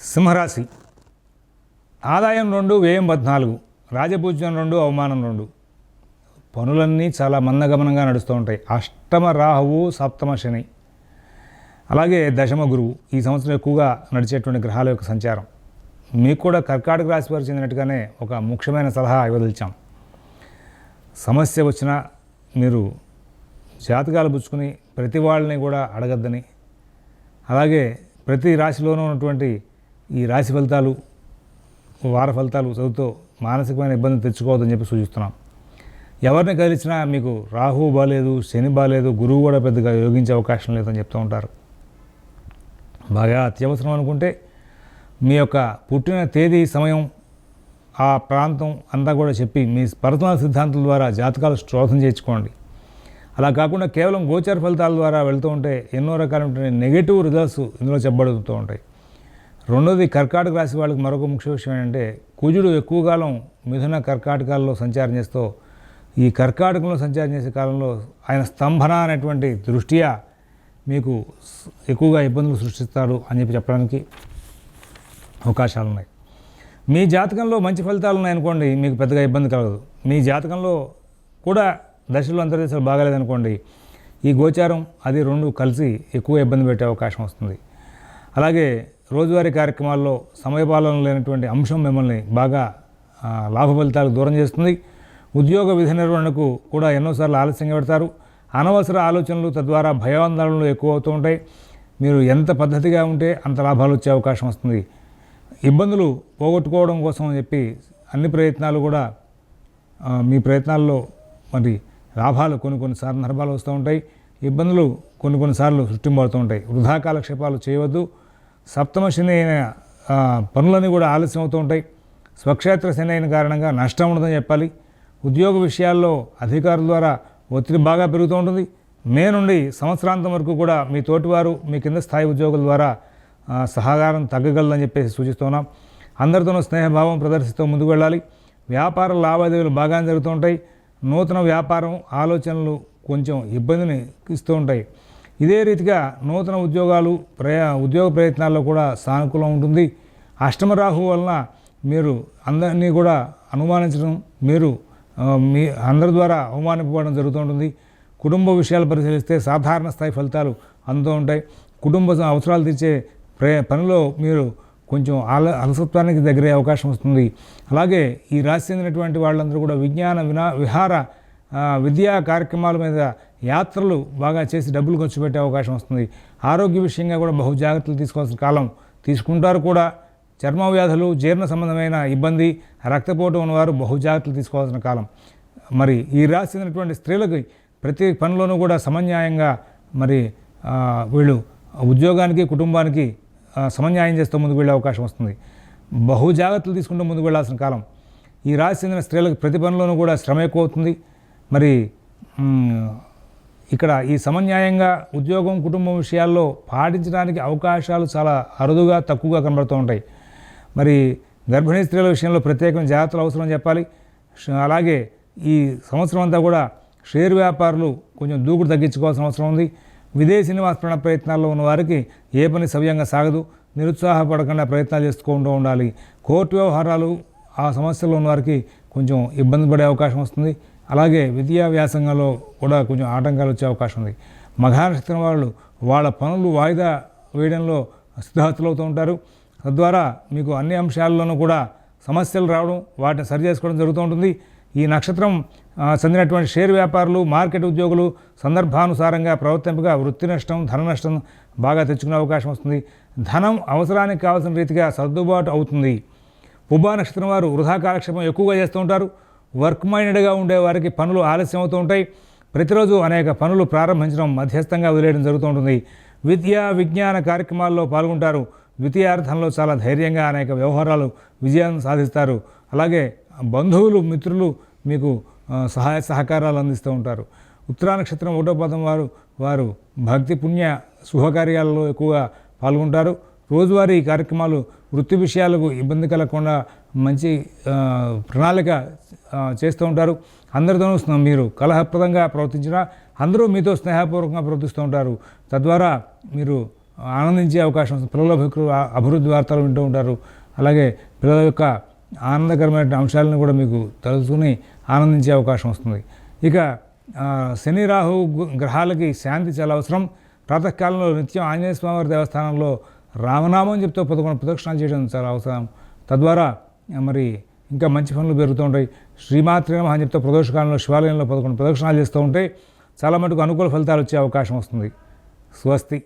సింహరాశి. ఆదాయం రెండు వ్యయం పద్నాలుగు. రాజపూజ్యం రెండు అవమానం రెండు. పనులన్నీ చాలా మందగమనంగా నడుస్తూ ఉంటాయి. అష్టమ రాహువు సప్తమ శని. అలాగే దశమ గురువు. ఈ సంవత్సరం ఎక్కువగా నడిచేటువంటి గ్రహాల యొక్క సంచారం. మీకు కూడా కర్కాటక రాశి వారు చెందినట్టుగానే ఒక ముఖ్యమైన సలహా ఇవ్వదలిచాం. సమస్య వచ్చినా మీరు జాతకాలు పుచ్చుకుని ప్రతి వాళ్ళని కూడా అడగద్దని. అలాగే ప్రతి రాశిలోనూ ఉన్నటువంటి ఈ రాశి ఫలితాలు వార ఫలితాలు చదువుతో మానసికమైన ఇబ్బంది తెచ్చుకోవద్దని చెప్పి సూచిస్తున్నాం. ఎవరిని కలిసినా మీకు రాహు బాగాలేదు శని బాగాలేదు గురువు కూడా పెద్దగా యోగించే అవకాశం లేదని చెప్తూ ఉంటారు. బాగా అత్యవసరం అనుకుంటే మీ యొక్క పుట్టిన తేదీ సమయం ఆ ప్రాంతం అంతా కూడా చెప్పి మీ పర్సనల్ సిద్ధాంతం ద్వారా జాతకాలు శోధన చేర్చుకోండి అలా కాకుండా కేవలం గోచర ఫలితాల ద్వారా వెళ్తూ ఉంటే ఎన్నో రకాలైన నెగిటివ్ రిజల్ట్స్ ఇందులో చెప్పబడుతూ ఉంటాయి. రెండోది కర్కాటక రాశి వాళ్ళకి మరొక ముఖ్య విషయం ఏంటంటే కుజుడు ఎక్కువ కాలం మిథున కర్కాటకాల్లో సంచారం చేస్తూ ఈ కర్కాటకంలో సంచారం చేసే కాలంలో ఆయన స్తంభన అనేటువంటి దృష్ట్యా మీకు ఎక్కువగా ఇబ్బందులు సృష్టిస్తాడు అని చెప్పి చెప్పడానికి అవకాశాలు ఉన్నాయి. మీ జాతకంలో మంచి ఫలితాలు ఉన్నాయనుకోండి మీకు పెద్దగా ఇబ్బంది కలగదు. మీ జాతకంలో కూడా దశలు అంతర్దశలు బాగాలేదనుకోండి ఈ గోచారం అది రెండు కలిసి ఎక్కువ ఇబ్బంది పెట్టే అవకాశం వస్తుంది. అలాగే రోజువారీ కార్యక్రమాల్లో సమయపాలన లేనటువంటి అంశం మిమ్మల్ని బాగా లాభఫలితాలు లాభ దూరం చేస్తుంది. ఉద్యోగ విధి నిర్వహణకు కూడా ఎన్నోసార్లు ఆలస్యంగా పెడతారు. అనవసర ఆలోచనలు తద్వారా భయాందోళనలు ఎక్కువ అవుతూ ఉంటాయి. మీరు ఎంత పద్ధతిగా ఉంటే అంత లాభాలు వచ్చే అవకాశం వస్తుంది. ఇబ్బందులు పోగొట్టుకోవడం కోసం అని చెప్పి అన్ని ప్రయత్నాలు కూడా మీ ప్రయత్నాల్లో మరి లాభాలు కొన్ని కొన్ని సందర్భాలు వస్తూ ఉంటాయి. ఇబ్బందులు కొన్ని కొన్నిసార్లు సృష్టింపడుతూ ఉంటాయి. వృధా కాలక్షేపాలు చేయవద్దు. సప్తమ శని అయిన పనులన్నీ కూడా ఆలస్యం అవుతూ ఉంటాయి. స్వక్షేత్ర శని అయిన కారణంగా నష్టం ఉండదని చెప్పాలి. ఉద్యోగ విషయాల్లో అధికారుల ద్వారా ఒత్తిడి బాగా పెరుగుతూ ఉంటుంది. మే నుండి సంవత్సరాంతం వరకు కూడా మీ తోటివారు మీ కింద స్థాయి ఉద్యోగుల ద్వారా సహకారం తగ్గగలదని చెప్పేసి సూచిస్తున్నాం. అందరితోనూ స్నేహభావం ప్రదర్శిస్తూ ముందుకు వెళ్ళాలి. వ్యాపార లావాదేవీలు బాగానే జరుగుతూ ఉంటాయి. నూతన వ్యాపారం ఆలోచనలు కొంచెం ఇబ్బందిని ఇస్తూ ఉంటాయి. ఇదే రీతిగా నూతన ఉద్యోగాలు ప్రయా ఉద్యోగ ప్రయత్నాల్లో కూడా సానుకూలం ఉంటుంది. అష్టమ రాహు వలన మీరు అందరినీ కూడా అనుమానించడం మీరు మీ అందరి ద్వారా అవమానింపబడడం జరుగుతూ ఉంటుంది. కుటుంబ విషయాలు పరిశీలిస్తే సాధారణ స్థాయి ఫలితాలు అందుతూ ఉంటాయి. కుటుంబ అవసరాలు తీర్చే ప్రే పనిలో మీరు కొంచెం ఆల అలసత్వానికి దగ్గరే అవకాశం వస్తుంది. అలాగే ఈ రాశి చెందినటువంటి వాళ్ళందరూ కూడా విజ్ఞాన వినా విహార విద్యా కార్యక్రమాల మీద యాత్రలు బాగా చేసి డబ్బులు ఖర్చు పెట్టే అవకాశం వస్తుంది. ఆరోగ్య విషయంగా కూడా బహు జాగ్రత్తలు తీసుకోవాల్సిన కాలం తీసుకుంటారు కూడా. చర్మ వ్యాధులు జీర్ణ సంబంధమైన ఇబ్బంది రక్తపోటు ఉన్నవారు బహు జాగ్రత్తలు తీసుకోవాల్సిన కాలం. మరి ఈ రాసినటువంటి చెందినటువంటి స్త్రీలకి ప్రతి పనిలోనూ కూడా సమన్యాయంగా మరి వీళ్ళు ఉద్యోగానికి కుటుంబానికి సమన్యాయం చేస్తూ ముందుకు వెళ్ళే అవకాశం వస్తుంది. బహు జాగ్రత్తలు తీసుకుంటూ ముందుకు వెళ్ళాల్సిన కాలం. ఈ రాసి చెందిన స్త్రీలకు ప్రతి పనిలోనూ కూడా శ్రమ ఎక్కువ అవుతుంది. మరి ఇక్కడ ఈ సమన్యాయంగా ఉద్యోగం కుటుంబం విషయాల్లో పాటించడానికి అవకాశాలు చాలా అరుదుగా తక్కువగా కనబడుతూ ఉంటాయి. మరి గర్భిణీ స్త్రీల విషయంలో ప్రత్యేకమైన జాగ్రత్తలు అవసరం చెప్పాలి. అలాగే ఈ సంవత్సరం అంతా కూడా షేర్ వ్యాపారులు కొంచెం దూకుడు తగ్గించుకోవాల్సిన అవసరం ఉంది. విదేశీ నివాసపరణ ప్రయత్నాల్లో ఉన్న వారికి ఏ పని సవ్యంగా సాగదు. నిరుత్సాహపడకుండా ప్రయత్నాలు చేసుకుంటూ ఉండాలి. కోర్టు వ్యవహారాలు ఆ సమస్యల్లో ఉన్న వారికి కొంచెం ఇబ్బంది పడే అవకాశం వస్తుంది. అలాగే విద్యా వ్యాసంగంలో కూడా కొంచెం ఆటంకాలు వచ్చే అవకాశం ఉంది. మఘానక్షత్రం వాళ్ళు వాళ్ళ పనులు వాయిదా వేయడంలో సిద్ధార్థులవుతూ ఉంటారు. తద్వారా మీకు అన్ని అంశాల్లోనూ కూడా సమస్యలు రావడం వాటిని సరి చేసుకోవడం జరుగుతూ ఉంటుంది. ఈ నక్షత్రం చెందినటువంటి షేర్ వ్యాపారులు మార్కెట్ ఉద్యోగులు సందర్భానుసారంగా ప్రవర్తింపగా వృత్తి నష్టం ధన నష్టం బాగా తెచ్చుకునే అవకాశం వస్తుంది. ధనం అవసరానికి కావాల్సిన రీతిగా సర్దుబాటు అవుతుంది. పుబ్బా నక్షత్రం వారు వృధా కాలక్షేపం ఎక్కువగా చేస్తూ ఉంటారు. వర్క్ మైండెడ్గా ఉండే వారికి పనులు ఆలస్యం అవుతూ ఉంటాయి. ప్రతిరోజు అనేక పనులు ప్రారంభించడం మధ్యస్థంగా వదిలేయడం జరుగుతూ ఉంటుంది. విద్యా విజ్ఞాన కార్యక్రమాల్లో పాల్గొంటారు. ద్వితీయార్థంలో చాలా ధైర్యంగా అనేక వ్యవహారాలు విజయాన్ని సాధిస్తారు. అలాగే బంధువులు మిత్రులు మీకు సహాయ సహకారాలు అందిస్తూ ఉంటారు. ఉత్తరా నక్షత్రం ఒకటో పదం వారు వారు భక్తి పుణ్య శుభకార్యాలలో ఎక్కువగా పాల్గొంటారు. రోజువారీ కార్యక్రమాలు వృత్తి విషయాలకు ఇబ్బంది కలగకుండా మంచి ప్రణాళిక చేస్తూ ఉంటారు. అందరితోనూ మీరు కలహప్రదంగా ప్రవర్తించినా అందరూ మీతో స్నేహపూర్వకంగా ప్రవర్తిస్తూ ఉంటారు. తద్వారా మీరు ఆనందించే అవకాశం వస్తుంది పిల్లల అభివృద్ధి వార్తలు వింటూ ఉంటారు. అలాగే పిల్లల యొక్క ఆనందకరమైన అంశాలను కూడా మీకు తెలుసుకుని ఆనందించే అవకాశం వస్తుంది. ఇక శని రాహు గ్రహాలకి శాంతి చాలా అవసరం. ప్రాతకాలంలో నిత్యం ఆంజనేయ స్వామివారి దేవస్థానంలో రామనామం చెప్తూ పదకొండు ప్రదక్షిణాలు చేయడం చాలా అవసరం. తద్వారా మరి ఇంకా మంచి పనులు పెరుగుతూ ఉంటాయి. శ్రీమాత్రి నమః అని చెప్తే ప్రదోషకాలంలో శివాలయంలో పదకొండు ప్రదక్షిణాలు చేస్తూ ఉంటే చాలా మటుకు అనుకూల ఫలితాలు వచ్చే అవకాశం వస్తుంది. స్వస్తి.